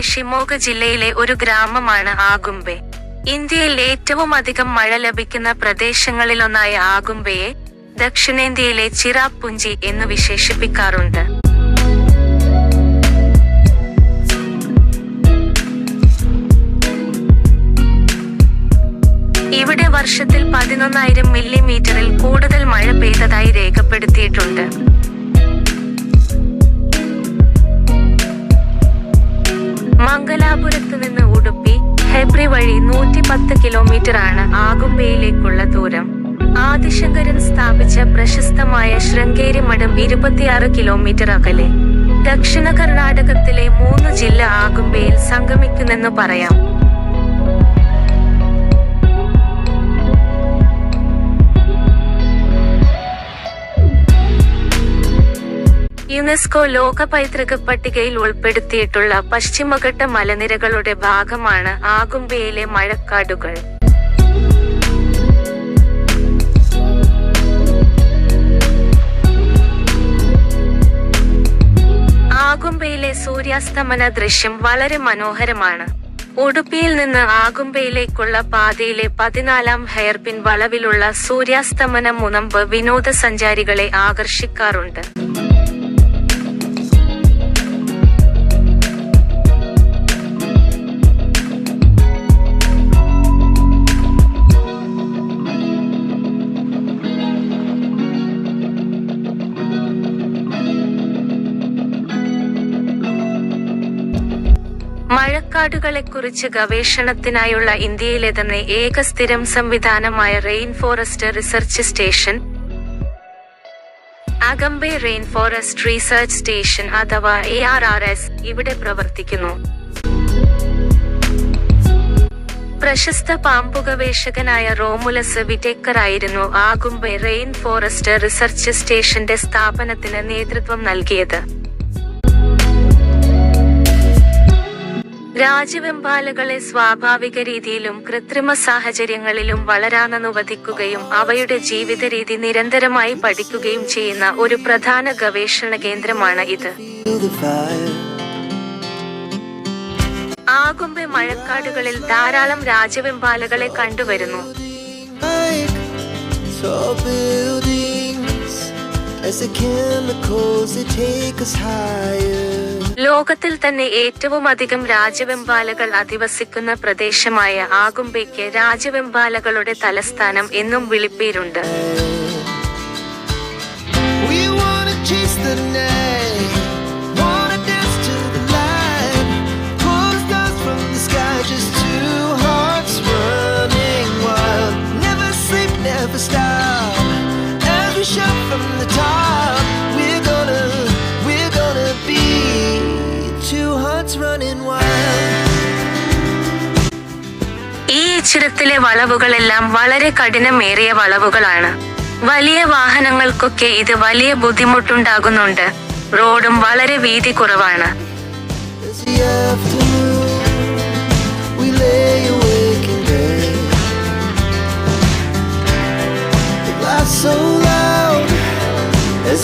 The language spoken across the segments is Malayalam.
ഷിമോഗ ജില്ലയിലെ ഒരു ഗ്രാമമാണ് ആകുംബെ ഇന്ത്യയിൽ ഏറ്റവും അധികം മഴ ലഭിക്കുന്ന പ്രദേശങ്ങളിലൊന്നായ ആഗുംബയെ ദക്ഷിണേന്ത്യയിലെ ചിറാപ്പുഞ്ചി എന്ന് വിശേഷിപ്പിക്കാറുണ്ട്. ഇവിടെ വർഷത്തിൽ പതിനൊന്നായിരം മില്ലിമീറ്ററിൽ കൂടുതൽ മഴ പെയ്തതായി രേഖപ്പെടുത്തിയിട്ടുണ്ട്. മംഗലാപുരത്ത് നിന്ന് ഉടുപ്പി ഹെബ്രി വഴി നൂറ്റി പത്ത് കിലോമീറ്റർ ആണ് ആകുംബയിലേക്കുള്ള ദൂരം. ആദിശങ്കരൻ സ്ഥാപിച്ച പ്രശസ്തമായ ശൃംഗേരി മഠം ഇരുപത്തിയാറ് കിലോമീറ്റർ അകലെ. ദക്ഷിണ കർണാടകത്തിലെ മൂന്ന് ജില്ല ആകുംബയിൽ സംഗമിക്കുന്നെന്ന് പറയാം. യുനെസ്കോ ലോക പൈതൃക പട്ടികയിൽ ഉൾപ്പെടുത്തിയിട്ടുള്ള പശ്ചിമഘട്ട മലനിരകളുടെ ഭാഗമാണ് ആകുംബയിലെ മഴക്കാടുകൾ. ആകുംബയിലെ സൂര്യാസ്തമന ദൃശ്യം വളരെ മനോഹരമാണ്. ഉടുപ്പിയിൽ നിന്ന് ആകുംബയിലേക്കുള്ള പാതയിലെ പതിനാലാം ഹെയർപിൻ വളവിലുള്ള സൂര്യാസ്തമന മുനമ്പ് വിനോദസഞ്ചാരികളെ ആകർഷിക്കാറുണ്ട്. മഴക്കാടുകളെക്കുറിച്ച് ഗവേഷണത്തിനായുള്ള ഇന്ത്യയിലെ തന്നെ ഏക സ്ഥിരം സംവിധാനമായ rain forest research station Agumbe rain forest research station അഥവാ എ ആർ ആർ എസ് ഇവിടെ പ്രവർത്തിക്കുന്നു. പ്രശസ്ത പാമ്പു ഗവേഷകനായ റോമുലസ് വിറ്റേക്കർ ആയിരുന്നു ആകുംബെ റെയിൻ ഫോറസ്റ്റ് റിസർച്ച് സ്റ്റേഷന്റെ സ്ഥാപനത്തിന് നേതൃത്വം നൽകിയത്. രാജവെമ്പാലകളെ സ്വാഭാവിക രീതിയിലും കൃത്രിമ സാഹചര്യങ്ങളിലും വളരാനനുവദിക്കുകയും അവയുടെ ജീവിത രീതി നിരന്തരമായി പഠിക്കുകയും ചെയ്യുന്ന ഒരു പ്രധാന ഗവേഷണ കേന്ദ്രമാണ് ഇത് ആകുമ്പെ മഴക്കാടുകളിൽ ധാരാളം രാജവെമ്പാലകളെ കണ്ടുവരുന്നു as the chemicals take us higher. ലോകത്തിൽ തന്നെ ഏറ്റവും അധികം രാജവെമ്പാലകൾ അധിവസിക്കുന്ന പ്രദേശമായ ആകുംബയ്ക്ക് രാജവെമ്പാലകളുടെ തലസ്ഥാനം എന്നും വിളിപ്പേരുണ്ട്. We wanna chase the night, ഈ ഇച്ചിരത്തിലെ വളവുകളെല്ലാം വളരെ കഠിനമേറിയ വളവുകളാണ്. വലിയ വാഹനങ്ങൾക്കൊക്കെ ഇത് വലിയ ബുദ്ധിമുട്ടുണ്ടാകുന്നുണ്ട്. റോഡും വളരെ വീതി കുറവാണ്. So loud as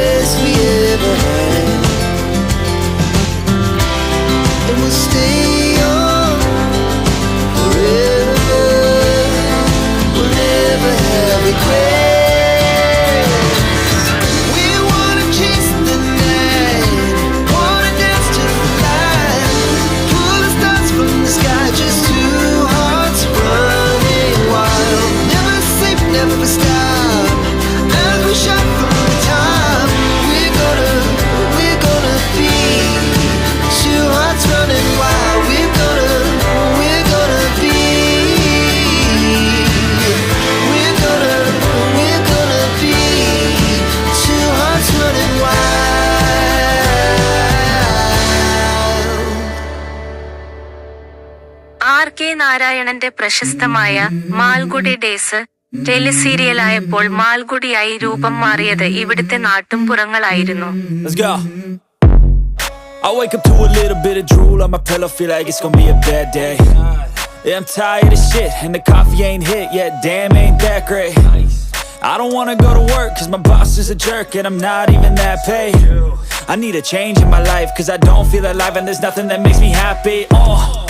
best we ever had. നാരായണന്റെ പ്രശസ്തമായ മാൽഗുഡി ഡേയ്സ് ടെലിസീരിയലായപ്പോൾ മാൽഗുഡിയായി രൂപം മാറിയത് ഇവിടുത്തെ നാട്ടുംപുറങ്ങളായിരുന്നു I wake up to a little bit of drool on my pillow, feel like it's gonna be a bad day. Yeah, I'm tired of shit, and the coffee ain't hit yet. Damn, ain't that great. I don't wanna go to work, cause my boss is a jerk, and I'm not even that paid. I need a change in my life, cause I don't feel alive, and there's nothing that makes me happy. Oh.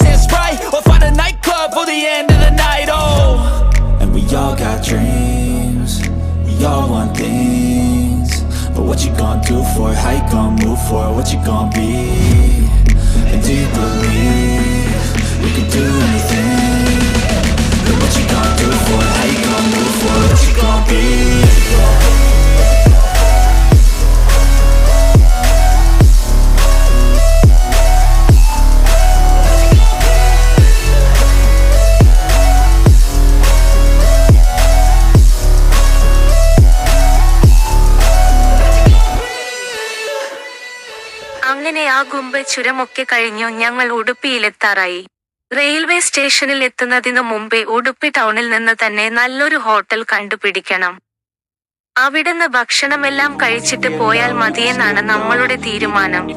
the end of the night. Oh, and we all got dreams. We all want things. But what you gonna do for it? How you gonna move for it? What you gonna be? And do you believe you can do anything? അങ്ങനെ ആ ഗുമ്പ് ചുരമൊക്കെ കഴിഞ്ഞു ഞങ്ങൾ ഉടുപ്പിയിലെത്താറായി. റെയിൽവേ സ്റ്റേഷനിൽ എത്തുന്നതിനു മുമ്പേ ഉടുപ്പി ടൗണിൽ നിന്ന് തന്നെ നല്ലൊരു ഹോട്ടൽ കണ്ടുപിടിക്കണം. അവിടുന്ന് ഭക്ഷണമെല്ലാം കഴിച്ചിട്ട് പോയാൽ മതിയെന്നാണ് നമ്മളുടെ തീരുമാനം.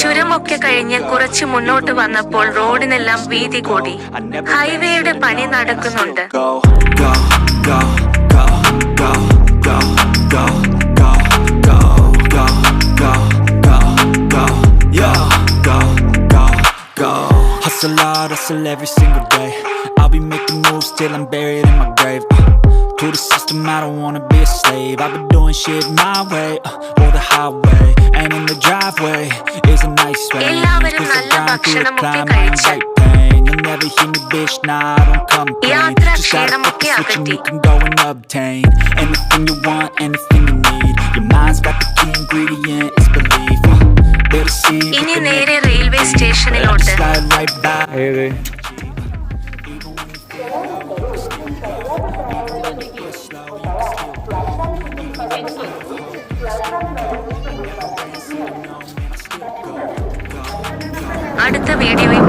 ചുരമൊക്കെ കഴിഞ്ഞ് കുറച്ച് മുന്നോട്ട് വന്നപ്പോൾ റോഡിനെല്ലാം വീതി കൂടി. ഹൈവേയുടെ പണി നടക്കുന്നുണ്ട്. Hustle I hustle every single day. I'll be making moves till I'm buried in my grave uh, To the system, I don't wanna be a slave. I've been doing shit my way, uh, or the highway. And in the driveway is a nice way. Cause I grind through the climb and right pain. You'll never hear me, bitch, nah, I don't complain. Just gotta flip the switch and you can go and obtain Anything you want, anything you need. Your mind's got the key ingredient, it's belief uh, They'll see railway സ്റ്റേഷനിലോട്ട് അടുത്ത വീഡിയോയിൽ